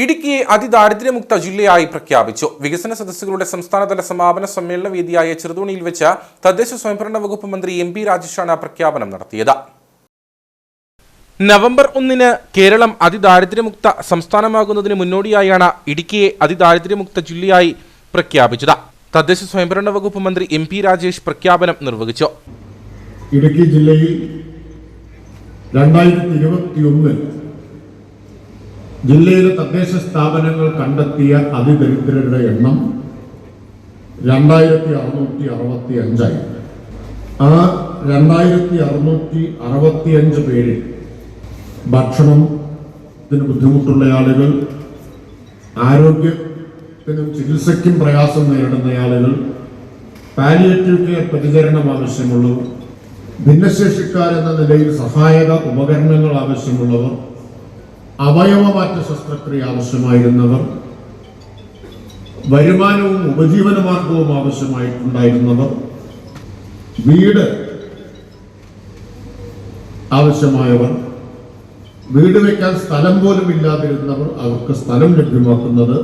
ഇടുക്കിയെ അതിദാരിദ്ര്യമുക്ത ജില്ലയായി പ്രഖ്യാപിച്ചു. വികസന സദസ്സുകളുടെ സംസ്ഥാനതല സമാപന സമ്മേളന വേദിയായ ചെറുതോണിയിൽ വെച്ച് തദ്ദേശ സ്വയംഭരണ വകുപ്പ് മന്ത്രി എം പി രാജേഷാണ് പ്രഖ്യാപനം നടത്തിയത്. നവംബർ ഒന്നിന് കേരളം അതിദാരിദ്ര്യമുക്ത സംസ്ഥാനമാകുന്നതിന് മുന്നോടിയായാണ് ഇടുക്കിയെ അതിദാരിദ്ര്യമുക്ത ജില്ലയായി പ്രഖ്യാപിച്ചത്. തദ്ദേശ സ്വയംഭരണ വകുപ്പ് മന്ത്രി എം പി രാജേഷ് പ്രഖ്യാപനം നിർവഹിച്ചു. ഇടുക്കി ജില്ലയിൽ രണ്ടായിരത്തി ഇരുപത്തിയൊന്നിൽ ജില്ലയിലെ തദ്ദേശ സ്ഥാപനങ്ങൾ കണ്ടെത്തിയ അതിദരിദ്രരുടെ എണ്ണം രണ്ടായിരത്തി അറുന്നൂറ്റി അറുപത്തി അഞ്ചായി. ആ രണ്ടായിരത്തി അറുന്നൂറ്റി അറുപത്തി അഞ്ച് പേരിൽ ഭക്ഷണത്തിന് ബുദ്ധിമുട്ടുള്ള ആളുകൾ ആരോഗ്യത്തിനും ചികിത്സയ്ക്കും പ്രയാസം നേരിടുന്ന ആളുകൾ പാലിയേറ്റീവ് കെയർ പരിചരണം ആവശ്യമുള്ളവർ ഭിന്നശേഷിക്കാരെന്ന നിലയിൽ സഹായക ഉപകരണങ്ങൾ ആവശ്യമുള്ളവർ അവയവമാറ്റ ശസ്ത്രക്രിയ ആവശ്യമായിരുന്നവർ വരുമാനവും ഉപജീവന മാർഗവും ആവശ്യമായിട്ടുണ്ടായിരുന്നവർ വീട് ആവശ്യമായവർ വീട് വയ്ക്കാൻ സ്ഥലം പോലും ഇല്ലാതിരുന്നവർ അവർക്ക് സ്ഥലം ലഭ്യമാക്കുന്നത്.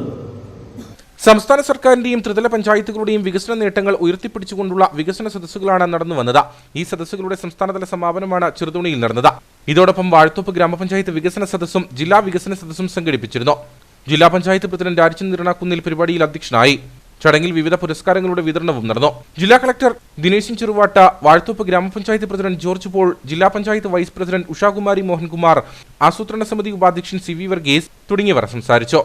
സംസ്ഥാന സർക്കാരിന്റെയും ത്രിതല പഞ്ചായത്തുകളുടെയും വികസന നേട്ടങ്ങൾ ഉയർത്തിപ്പിടിച്ചുകൊണ്ടുള്ള വികസന സദസ്സുകളാണ് നടന്നു വന്നത് ഈ സദസ്സുകളുടെ സംസ്ഥാനതല സമാപനമാണ് ചെറുതോണിയിൽ നടന്നത്. ഇതോടൊപ്പം വാഴത്തോപ്പ് ഗ്രാമപഞ്ചായത്ത് വികസന സദസ്സും ജില്ലാ വികസന സദസ്സും സംഘടിപ്പിച്ചിരുന്നു. ജില്ലാ പഞ്ചായത്ത് പ്രസിഡന്റ് രാജചന്ദ് പരിപാടിയിൽ അധ്യക്ഷനായി. ചടങ്ങിൽ വിവിധ പുരസ്കാരങ്ങളുടെ വിതരണവും നടന്നു. ജില്ലാ കളക്ടർ ദിനേശൻ ചെറുവാട്ട വാഴത്തോപ്പ് ഗ്രാമപഞ്ചായത്ത് പ്രസിഡന്റ് ജോർജ് പോൾ ജില്ലാ പഞ്ചായത്ത് വൈസ് പ്രസിഡന്റ് ഉഷാകുമാരി മോഹൻകുമാർ ആസൂത്രണ സമിതി ഉപാധ്യക്ഷൻ സി വി വർഗീസ് തുടങ്ങിയവർ സംസാരിച്ചു.